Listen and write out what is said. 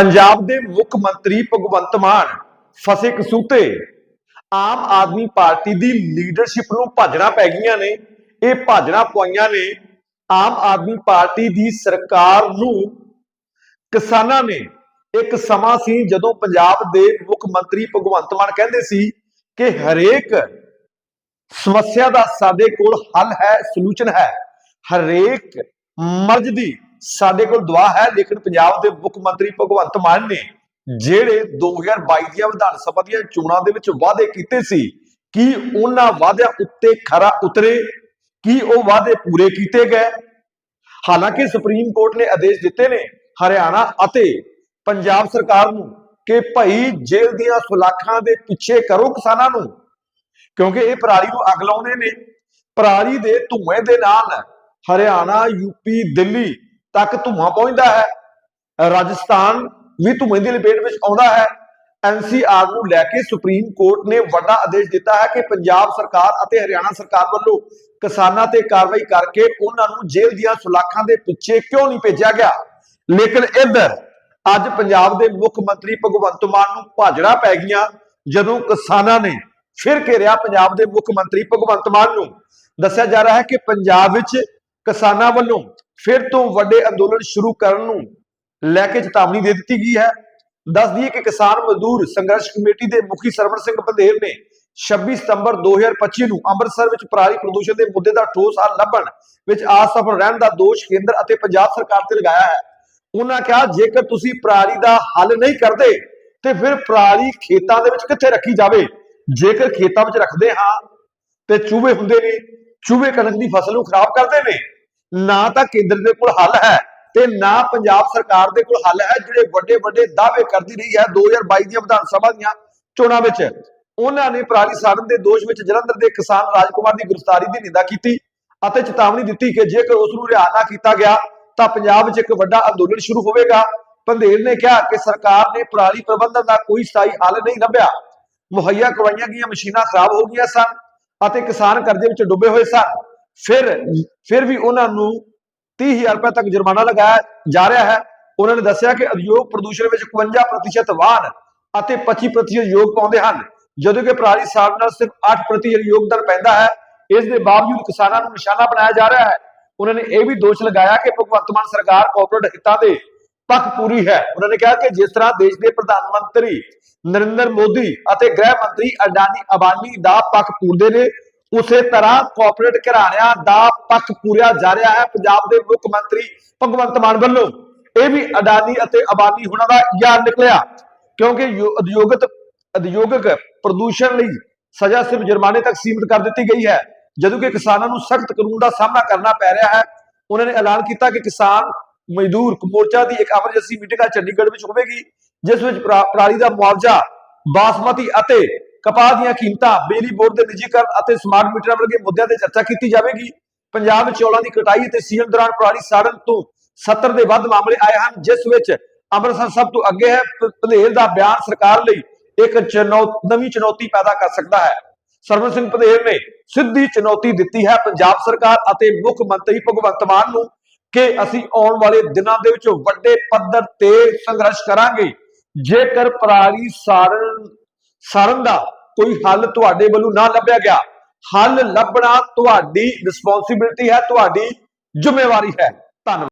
ਪੰਜਾਬ ਦੇ ਮੁੱਖ ਮੰਤਰੀ ਭਗਵੰਤ ਮਾਨ, ਫਸੇ ਕਸੂਤੇ। ਆਮ ਆਦਮੀ ਪਾਰਟੀ ਦੀ ਲੀਡਰਸ਼ਿਪ ਨੂੰ ਭਾਜਣਾ ਪੈ ਗਈਆਂ ਨੇ। ਇਹ ਭਾਜਣਾ ਪਵਾਈਆਂ ਨੇ। ਆਮ ਆਦਮੀ ਪਾਰਟੀ ਦੀ ਸਰਕਾਰ ਨੂੰ ਕਿਸਾਨਾਂ ਨੇ ਇੱਕ ਸਮਾਂ ਸੀ ਜਦੋਂ ਪੰਜਾਬ ਦੇ ਮੁੱਖ ਮੰਤਰੀ ਭਗਵੰਤ ਮਾਨ ਕਹਿੰਦੇ ਸੀ ਕਿ ਹਰੇਕ ਸਮੱਸਿਆ ਦਾ ਸਾਡੇ ਕੋਲ ਹੱਲ ਹੈ ਸੋਲੂਸ਼ਨ ਹੈ। ਹਰੇਕ ਮਰਜ਼ ਦੀ ਸਾਡੇ ਕੋਲ ਦੁਆ ਹੈ, ਲੇਕਿਨ ਪੰਜਾਬ ਦੇ ਮੁੱਖ ਮੰਤਰੀ ਭਗਵੰਤ ਮਾਨ ਨੇ ਜਿਹੜੇ 2022 ਦੀਆਂ ਵਿਧਾਨ ਸਭਾ ਦੀਆਂ ਚੋਣਾਂ ਦੇ ਵਿੱਚ ਵਾਅਦੇ ਕੀਤੇ ਸੀ, ਕੀ ਉਹਨਾਂ ਵਾਅਦਿਆਂ ਉੱਤੇ ਖਰਾ ਉਤਰੇ, ਕੀ ਉਹ ਵਾਅਦੇ ਪੂਰੇ ਕੀਤੇ ਗਏ? ਹਾਲਾਂਕਿ ਸੁਪਰੀਮ ਕੋਰਟ ਨੇ ਆਦੇਸ਼ ਦਿੱਤੇ ਨੇ ਹਰਿਆਣਾ ਅਤੇ ਪੰਜਾਬ ਸਰਕਾਰ ਨੂੰ ਕਿ ਭਾਈ ਜੇਲ੍ਹ ਦੀਆਂ ਸੁਲਾਖਾਂ ਦੇ ਪਿੱਛੇ ਕਰੋ ਕਿਸਾਨਾਂ ਨੂੰ, ਕਿਉਂਕਿ ਇਹ ਪਰਾਲੀ ਨੂੰ ਅੱਗ ਲਾਉਂਦੇ ਨੇ। ਪਰਾਲੀ ਦੇ ਧੂਏ ਦੇ ਨਾਲ ਹਰਿਆਣਾ ਯੂਪੀ ਦਿੱਲੀ ਤੱਕ ਧੂਆਂ ਪਹੁੰਚਦਾ ਹੈ। ਰਾਜਸਥਾਨ ਵੀ ਧੂਏ ਦੀ ਲਪੇਟ ਵਿੱਚ ਆਉਂਦਾ ਹੈ। ਐਨਸੀਆਰ ਨੂੰ ਲੈ ਕੇ ਸੁਪਰੀਮ ਕੋਰਟ ਨੇ ਵੱਡਾ ਆਦੇਸ਼ ਦਿੱਤਾ ਹੈ ਕਿ ਪੰਜਾਬ ਸਰਕਾਰ ਅਤੇ ਹਰਿਆਣਾ ਸਰਕਾਰ ਵੱਲੋਂ ਕਿਸਾਨਾਂ ਤੇ ਕਾਰਵਾਈ ਕਰਕੇ ਉਹਨਾਂ ਨੂੰ ਜੇਲ੍ਹ ਦੀਆਂ ਸੁਲਾਖਾਂ ਦੇ ਪਿੱਛੇ ਕਿਉਂ ਨਹੀਂ ਭੇਜਿਆ ਗਿਆ? ਲੇਕਿਨ ਇੱਧਰ ਅੱਜ ਪੰਜਾਬ ਦੇ ਮੁੱਖ ਮੰਤਰੀ ਭਗਵੰਤ ਮਾਨ ਨੂੰ ਭਾਜੜਾ ਪੈ ਗਈਆਂ, ਜਦੋਂ ਕਿਸਾਨਾਂ ਨੇ ਫਿਰ ਘੇਰਿਆ ਪੰਜਾਬ ਦੇ ਮੁੱਖ ਮੰਤਰੀ ਭਗਵੰਤ ਮਾਨ ਨੂੰ। ਦੱਸਿਆ ਜਾ ਰਿਹਾ ਹੈ ਕਿ ਪੰਜਾਬ ਵਿੱਚ ਕਿਸਾਨਾਂ ਵੱਲੋਂ ਫਿਰ ਤੋਂ ਵੱਡੇ ਅੰਦੋਲਨ ਸ਼ੁਰੂ ਕਰਨ ਨੂੰ ਲੈ ਕੇ ਚੇਤਾਵਨੀ ਦੇ ਦਿੱਤੀ ਗਈ ਹੈ। ਦੱਸ ਦਈਏ ਕਿ ਕਿਸਾਨ ਮਜ਼ਦੂਰ ਸੰਘਰਸ਼ ਕਮੇਟੀ ਦੇ ਮੁਖੀ ਸਰਵਣ ਸਿੰਘ ਬੰਦੇਰ ਨੇ 26 ਸਤੰਬਰ 2025 ਨੂੰ ਅੰਮ੍ਰਿਤਸਰ ਵਿੱਚ ਪਰਾਲੀ ਪ੍ਰਦੂਸ਼ਣ ਦੇ ਮੁੱਦੇ ਦਾ ਠੋਸ ਹੱਲ ਲੱਭਣ ਵਿੱਚ ਅਸਫਲ ਰਹਿਣ ਦਾ ਦੋਸ਼ ਕੇਂਦਰ ਅਤੇ ਪੰਜਾਬ ਸਰਕਾਰ ਤੇ ਲਗਾਇਆ ਹੈ। ਉਹਨਾਂ ਕਿਹਾ, ਜੇਕਰ ਤੁਸੀਂ ਪਰਾਲੀ ਦਾ ਹੱਲ ਨਹੀਂ ਕਰਦੇ, ਤੇ ਫਿਰ ਪਰਾਲੀ ਖੇਤਾਂ ਦੇ ਵਿੱਚ ਕਿੱਥੇ ਰੱਖੀ ਜਾਵੇ? ਜੇਕਰ ਖੇਤਾਂ ਵਿੱਚ ਰੱਖਦੇ ਹਾਂ, ਤੇ ਚੂਹੇ ਹੁੰਦੇ ਨੇ, ਚੂਹੇ ਕਣਕ ਦੀ ਫਸਲ ਨੂੰ ਖਰਾਬ ਕਰਦੇ ਨੇ ਨਾ ਤਾਂ ਕੇਂਦਰ ਦੇ ਕੋਲ ਹੱਲ ਹੈ ਤੇ ਨਾ ਪੰਜਾਬ ਸਰਕਾਰ ਦੇ ਕੋਲ ਹੱਲ ਹੈ, ਜਿਹੜੇ ਵੱਡੇ ਵੱਡੇ ਦਾਅਵੇ ਕਰਦੀ ਰਹੀ ਹੈ 2022 ਦੀਆਂ ਵਿਧਾਨ ਸਭਾ ਦੀਆਂ ਚੋਣਾਂ ਵਿੱਚ। ਉਹਨਾਂ ਨੇ ਪਰਾਲੀ ਸਾੜਨ ਦੇ ਦੋਸ਼ ਵਿੱਚ ਜਲੰਧਰ ਦੇ ਕਿਸਾਨ ਰਾਜਕੁਮਾਰ ਦੀ ਗ੍ਰਿਫਤਾਰੀ ਦੀ ਨਿੰਦਾ ਕੀਤੀ ਅਤੇ ਚੇਤਾਵਨੀ ਦਿੱਤੀ ਕਿ ਜੇਕਰ ਉਸ ਨੂੰ ਰਿਹਾ ਨਾ ਕੀਤਾ ਗਿਆ, ਤਾਂ ਪੰਜਾਬ ਵਿੱਚ ਇੱਕ ਵੱਡਾ ਅੰਦੋਲਨ ਸ਼ੁਰੂ ਹੋਵੇਗਾ। ਪੰਧੇਰ ਨੇ ਕਿਹਾ ਕਿ ਸਰਕਾਰ ਨੇ ਪਰਾਲੀ ਪ੍ਰਬੰਧਨ ਦਾ ਕੋਈ ਸਥਾਈ ਹੱਲ ਨਹੀਂ ਲੱਭਿਆ। ਮੁਹੱਈਆ ਕਰਵਾਈਆਂ ਗਈਆਂ ਮਸ਼ੀਨਾਂ ਖਰਾਬ ਹੋ ਗਈਆਂ ਸਨ ਅਤੇ ਕਿਸਾਨ ਕਰਜ਼ੇ ਵਿੱਚ ਡੁੱਬੇ ਹੋਏ ਸਨ। ਫਿਰ ਫਿਰ ਵੀ ਉਹਨਾਂ ਨੂੰ 30000 ਰੁਪਏ ਤੱਕ ਜੁਰਮਾਨਾ ਲਗਾਇਆ ਜਾ ਰਿਹਾ ਹੈ। ਉਹਨਾਂ ਨੇ ਦੱਸਿਆ ਕਿ ਉਦਯੋਗ ਪ੍ਰਦੂਸ਼ਣ ਵਿੱਚ 51% ਵਾਹਨ ਅਤੇ 25% ਯੋਗ ਪਾਉਂਦੇ ਹਨ। ਜਦੋਂ ਕਿ ਪਰਾਲੀ ਸਾੜ ਨਾਲ ਸਿਰਫ 8% ਯੋਗਦਾਨ ਪੈਂਦਾ ਹੈ। ਇਸ ਦੇ ਬਾਵਜੂਦ ਕਿਸਾਨਾਂ ਨੂੰ ਨਿਸ਼ਾਨਾ ਬਣਾਇਆ ਜਾ ਰਿਹਾ ਹੈ। ਉਹਨਾਂ ਨੇ ਇਹ ਵੀ ਦੋਸ਼ ਲਗਾਇਆ ਕਿ ਭਗਵੰਤ ਮਾਨ ਸਰਕਾਰ ਕਾਰਪੋਰੇਟ ਹਿੱਤਾਂ ਦੇ ਪੱਖ ਪੂਰੀ ਹੈ। ਉਹਨਾਂ ਨੇ ਕਿਹਾ ਕਿ ਜਿਸ ਤਰ੍ਹਾਂ ਦੇਸ਼ ਦੇ ਪ੍ਰਧਾਨ ਮੰਤਰੀ ਨਰਿੰਦਰ ਮੋਦੀ ਅਤੇ ਗ੍ਰਹਿ ਮੰਤਰੀ ਅਡਾਨੀ ਅਬਾਨੀ ਦਾ ਪੱਖ ਪੂਰਦੇ ਨੇ ਉਸੇ ਤਰ੍ਹਾਂ ਕਾਰਪੋਰੇਟ ਘਰਾਣਿਆਂ ਦਾ ਪੱਖ ਪੂਰਿਆ ਜਾ ਰਿਹਾ ਹੈ ਪੰਜਾਬ ਦੇ ਮੁੱਖ ਮੰਤਰੀ ਭਗਵੰਤ ਮਾਨ ਵੱਲੋਂ। ਇਹ ਵੀ ਅਡਾਨੀ ਅਤੇ ਅਬਾਨੀ ਹੁਣਾਂ ਦਾ ਯਾਰ ਨਿਕਲਿਆ, ਕਿਉਂਕਿ ਉਦਯੋਗਿਕ ਉਦਯੋਗਿਕ ਪ੍ਰਦੂਸ਼ਣ ਲਈ ਸਜ਼ਾ ਸਿਰਫ ਜੁਰਮਾਨੇ ਤੱਕ ਸੀਮਿਤ ਕਰ ਦਿੱਤੀ ਗਈ ਹੈ। ਜਦੋਂ ਕਿ ਕਿਸਾਨਾਂ ਨੂੰ ਸਖਤ ਕਾਨੂੰਨ ਦਾ ਸਾਹਮਣਾ ਕਰਨਾ ਪੈ ਰਿਹਾ ਹੈ, ਉਹਨਾਂ ਨੇ ਐਲਾਨ ਕੀਤਾ ਕਿ ਕਿਸਾਨ ਮਜ਼ਦੂਰ ਮੋਰਚਾ ਦੀ ਇੱਕ ਐਮਰਜੈਂਸੀ ਮੀਟਿੰਗ ਅੱਜ ਚੰਡੀਗੜ੍ਹ ਵਿੱਚ ਹੋਵੇਗੀ, ਜਿਸ ਵਿੱਚ ਪਰਾਲੀ ਦਾ ਮੁਆਵਜ਼ਾ, ਬਾਸਮਤੀ ਅਤੇ ਕਪਾਹ ਦੀਆਂ ਕੀਮਤਾਂ, ਬਿਜਲੀ ਬੋਰਡ ਦੇ ਨਿੱਜੀਕਰਨ ਅਤੇ ਸਮਾਰਟ ਮੀਟਰਾਂ ਵਰਗੇ ਮੁੱਦਿਆਂ ਤੇ ਚਰਚਾ ਕੀਤੀ ਜਾਵੇਗੀ। ਪੰਜਾਬ ਵਿੱਚ ਚੌਲਾਂ ਦੀ ਕਟਾਈ ਅਤੇ ਸੀਜ਼ਨ ਦੌਰਾਨ ਪਰਾਲੀ ਸਾੜਨ ਤੋਂ 70 ਦੇ ਵੱਧ ਮਾਮਲੇ ਆਏ ਹਨ, ਜਿਸ ਵਿੱਚ ਅੰਮ੍ਰਿਤਸਰ ਸਭ ਤੋਂ ਅੱਗੇ ਹੈ। ਭਲੇਰ ਦਾ ਬਿਆਨ ਸਰਕਾਰ ਲਈ ਇੱਕ ਨਵੀਂ ਚੁਣੌਤੀ ਪੈਦਾ ਕਰ ਸਕਦਾ ਹੈ। ਸਰਵਨ ਸਿੰਘ ਭਲੇਰ ਨੇ ਸਿੱਧੀ ਚੁਣੌਤੀ ਦਿੱਤੀ ਹੈ ਪੰਜਾਬ ਸਰਕਾਰ ਅਤੇ ਮੁੱਖ ਮੰਤਰੀ ਭਗਵੰਤ ਮਾਨ ਨੂੰ ਕਿ ਅਸੀਂ ਆਉਣ ਵਾਲੇ ਦਿਨਾਂ ਦੇ ਵਿੱਚ ਵੱਡੇ ਪੱਧਰ ਤੇ ਸੰਘਰਸ਼ ਕਰਾਂਗੇ। ਜੇਕਰ ਪਰਾਲੀ ਸਾੜਨ ਸਾੜਨ ਦਾ ਕੋਈ ਹੱਲ ਤੁਹਾਡੇ ਵੱਲੋਂ ਨਾ ਲੱਭਿਆ ਗਿਆ। ਹੱਲ ਲੱਭਣਾ ਤੁਹਾਡੀ ਰਿਸਪੌਂਸਿਬਿਲਟੀ ਹੈ, ਤੁਹਾਡੀ ਜ਼ਿੰਮੇਵਾਰੀ ਹੈ। ਧੰਨਵਾਦ।